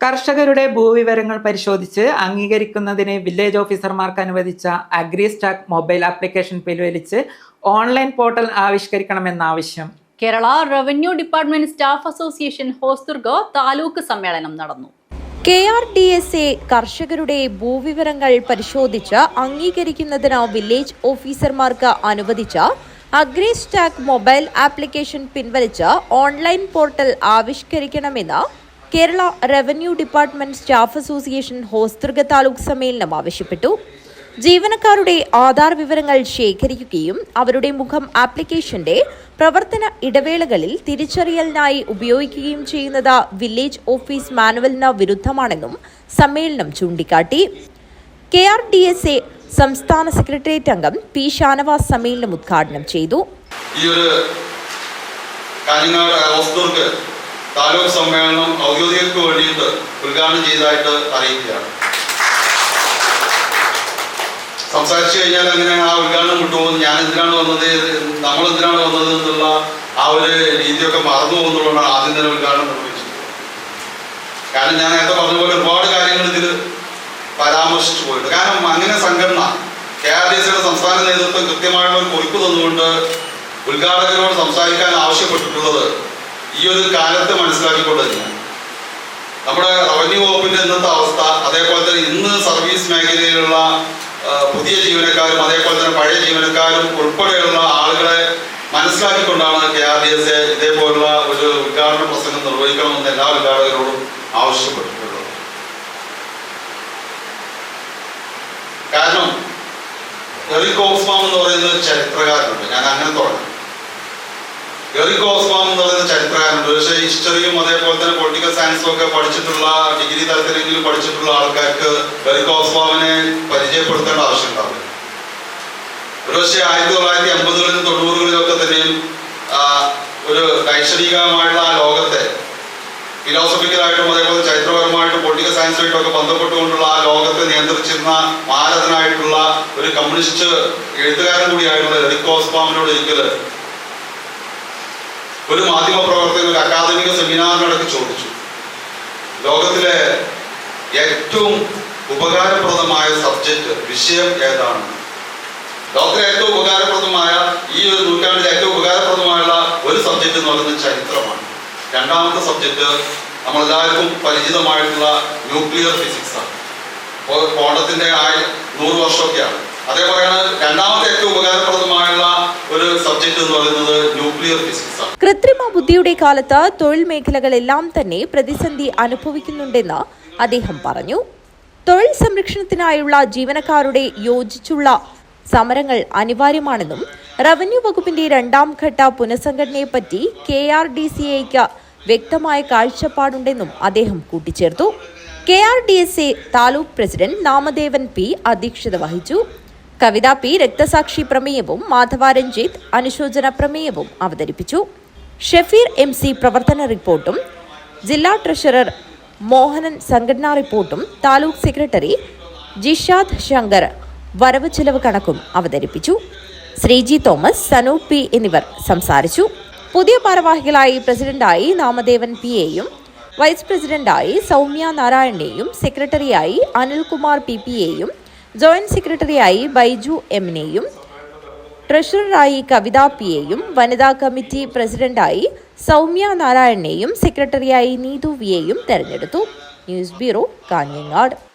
കർഷകരുടെ ഭൂവിവരങ്ങൾ പരിശോധിച്ച് അംഗീകരിക്കുന്നതിന് വില്ലേജ് ഓഫീസർമാർക്ക് അനുവദിച്ച അഗ്രി സ്റ്റാക്ക് മൊബൈൽ ആപ്ലിക്കേഷൻ പിൻവലിച്ച് ഓൺലൈൻ പോർട്ടൽ ആവിഷ്കരിക്കണമെന്ന ആവശ്യം Kerala revenue department staff association Hosdurg taluk സമ്മേളനം നടന്നു. K R D S A കർഷകരുടെ ഭൂവിവരങ്ങൾ പരിശോധിച്ച് അംഗീകരിക്കുന്നതിന് വില്ലേജ് ഓഫീസർമാർക്ക് അനുവദിച്ച അഗ്രി സ്റ്റാക്ക് മൊബൈൽ ആപ്ലിക്കേഷൻ പിൻവലിച്ച് online portal ആവിഷ്കരിക്കണമെന്ന് Kerala revenue department staff association Hosdurg taluk സമ്മേളനം ആവശ്യപ്പെട്ടു. ജീവനക്കാരുടെ ആധാർ വിവരങ്ങൾ ശേഖരിക്കുകയും അവരുടെ മുഖം ആപ്ലിക്കേഷന്റെ പ്രവർത്തന ഇടവേളകളിൽ തിരിച്ചറിയലിനായി ഉപയോഗിക്കുകയും ചെയ്യുന്നത് വില്ലേജ് ഓഫീസ് മാനുവലിന് വിരുദ്ധമാണെന്നും സമ്മേളനം ചൂണ്ടിക്കാട്ടി. K R D S A സംസ്ഥാന സെക്രട്ടേറിയറ്റ് അംഗം പി ഷാനവാസ് സമ്മേളനം ഉദ്ഘാടനം ചെയ്തു. താലൂക്ക് സമ്മേളനം ഔദ്യോഗികർക്ക് വേണ്ടിയിട്ട് ഉദ്ഘാടനം ചെയ്തതായിട്ട് അറിയിക്കുകയാണ്. സംസാരിച്ചു കഴിഞ്ഞാൽ അങ്ങനെ ആ ഉദ്ഘാടനം വിട്ടുപോകുന്നു ഞാൻ എന്തിനാണ് വന്നത് നമ്മൾ എന്തിനാണ് വന്നത് എന്നുള്ള ആ ഒരു രീതിയൊക്കെ മറന്നു പോകുന്നുള്ളതാണ് ആദ്യം തന്നെ ഉദ്ഘാടനം കാരണം ഞാൻ നേരത്തെ പറഞ്ഞ പോലെ ഒരുപാട് കാര്യങ്ങൾ ഇതിൽ പരാമർശിച്ചു പോയിട്ടുണ്ട്. കാരണം അങ്ങനെ സംഘടന കെ ആർ ഡി സിയുടെ സംസ്ഥാന നേതൃത്വം കൃത്യമായിട്ടുള്ള ഒരു കുറിപ്പ് തന്നുകൊണ്ട് ഉദ്ഘാടകരോട് സംസാരിക്കാൻ ആവശ്യപ്പെട്ടിട്ടുള്ളത് ഈ ഒരു കാലത്ത് മനസ്സിലാക്കിക്കൊണ്ട് തന്നെയാണ് നമ്മുടെ റവന്യൂ വകുപ്പിന്റെ ഇന്നത്തെ അവസ്ഥ അതേപോലെ തന്നെ ഇന്ന് സർവീസ് മേഖലയിലുള്ള പുതിയ ജീവനക്കാരും അതേപോലെ തന്നെ പഴയ ജീവനക്കാരും ഉൾപ്പെടെയുള്ള ആളുകളെ മനസ്സിലാക്കിക്കൊണ്ടാണ് K R D S A ഇതേപോലുള്ള ഒരു ഉദ്ഘാടന പ്രസംഗം നിർവഹിക്കണമെന്ന് എല്ലാ ഉദ്ഘാടകരോടും ആവശ്യപ്പെട്ടിട്ടുള്ളത്. കാരണം എറിക് ഓസ്മാം എന്ന് പറയുന്ന ചരിത്രകാരനുണ്ട്. ഞാൻ അങ്ങനെ തുടങ്ങി. എറിക് എന്ന് പറയുന്ന പക്ഷേ ഹിസ്റ്ററിയും അതേപോലെ തന്നെ പൊളിറ്റിക്കൽ സയൻസും ഒക്കെ പഠിച്ചിട്ടുള്ള ഡിഗ്രി തലത്തിലെങ്കിലും പഠിച്ചിട്ടുള്ള ആൾക്കാർക്ക് എറിക് ഓസ്മാമിനെ പരിചയപ്പെടുത്തേണ്ട ആവശ്യം ഉണ്ടാവില്ല. ഒരുപക്ഷെ ആയിരത്തി തൊള്ളായിരത്തി അമ്പതുകളിലും തൊണ്ണൂറുകളിലൊക്കെ തന്നെയും ഒരു ദൈക്ഷണികമായിട്ടുള്ള ആ ലോകത്തെ ഫിലോസഫിക്കലായിട്ടും അതേപോലെ ചരിത്രപരമായിട്ടും പൊളിറ്റിക്കൽ സയൻസുമായിട്ടും ഒക്കെ ബന്ധപ്പെട്ടുകൊണ്ടുള്ള ആ ലോകത്തെ നിയന്ത്രിച്ചിരുന്ന മാരതനായിട്ടുള്ള ഒരു കമ്മ്യൂണിസ്റ്റ് എഴുത്തുകാരൻ കൂടിയായിട്ടുള്ള എറിക് ഓസ്മാമിനോട് ഒരിക്കൽ ഒരു മാധ്യമ പ്രവർത്തകൻ ഒരു അക്കാദമിക സെമിനാറിനിടയ്ക്ക് ചോദിച്ചു. ലോകത്തിലെ ഏറ്റവും ഉപകാരപ്രദമായ സബ്ജക്റ്റ് വിഷയം ഏതാണ്? ലോകത്തിലെ ഏറ്റവും ഉപകാരപ്രദമായ ഈ ഒരു നൂറ്റാണ്ടിലെ ഏറ്റവും ഉപകാരപ്രദമായുള്ള ഒരു സബ്ജക്റ്റ് എന്ന് പറയുന്നത് ചരിത്രമാണ്. രണ്ടാമത്തെ സബ്ജക്റ്റ് നമ്മളെല്ലാവർക്കും പരിചിതമായിട്ടുള്ള ന്യൂക്ലിയർ ഫിസിക്സ് ആണ്. കോണത്തിന്റെ ആയ നൂറ് വർഷമൊക്കെയാണ്. അതേപോലെയാണ് രണ്ടാമത്തെ ഏറ്റവും ഉപകാരപ്രദമായുള്ള ഒരു സബ്ജക്റ്റ് എന്ന് പറയുന്നത് ന്യൂക്ലിയർ ഫിസിക്സ്. കൃത്രിമ ബുദ്ധിയുടെ കാലത്ത് തൊഴിൽ മേഖലകളെല്ലാം തന്നെ പ്രതിസന്ധി അനുഭവിക്കുന്നുണ്ടെന്ന് അദ്ദേഹം പറഞ്ഞു. തൊഴിൽ സംരക്ഷണത്തിനായുള്ള ജീവനക്കാരുടെ യോജിച്ചുള്ള സമരങ്ങൾ അനിവാര്യമാണെന്നും റവന്യൂ വകുപ്പിന്റെ രണ്ടാം ഘട്ട പുനഃസംഘടനയെപ്പറ്റി കെ ആർ ഡി സി എക്ക് വ്യക്തമായ കാഴ്ചപ്പാടുണ്ടെന്നും അദ്ദേഹം കൂട്ടിച്ചേർത്തു. K R D S A taluk president Namadevan P അധ്യക്ഷത വഹിച്ചു. കവിത പി രക്തസാക്ഷി പ്രമേയവും മാധവ രഞ്ജിത്ത് അനുശോചന പ്രമേയവും അവതരിപ്പിച്ചു. ഷഫീർ എം സി പ്രവർത്തന റിപ്പോർട്ടും ജില്ലാ ട്രഷറർ മോഹനൻ സംഘടനാ റിപ്പോർട്ടും താലൂക്ക് സെക്രട്ടറി ജിഷാദ് ശങ്കർ വരവ് ചെലവ് കണക്കും അവതരിപ്പിച്ചു. ശ്രീജി തോമസ് സനൂ പി എന്നിവർ സംസാരിച്ചു. പുതിയ ഭാരവാഹികളായി പ്രസിഡന്റായി നാമദേവൻ പി എയും വൈസ് പ്രസിഡന്റായി സൗമ്യ നാരായണനെയും സെക്രട്ടറിയായി അനിൽകുമാർ പി പി എയും ജോയിന്റ് സെക്രട്ടറിയായി ബൈജു എമ്മിനെയും ട്രഷററായി കവിതാ പിയെയും വനിതാ കമ്മിറ്റി പ്രസിഡന്റായി സൗമ്യ നാരായണനെയും സെക്രട്ടറിയായി നീതു വിയെയും തെരഞ്ഞെടുത്തു. News bureau Kanhangad.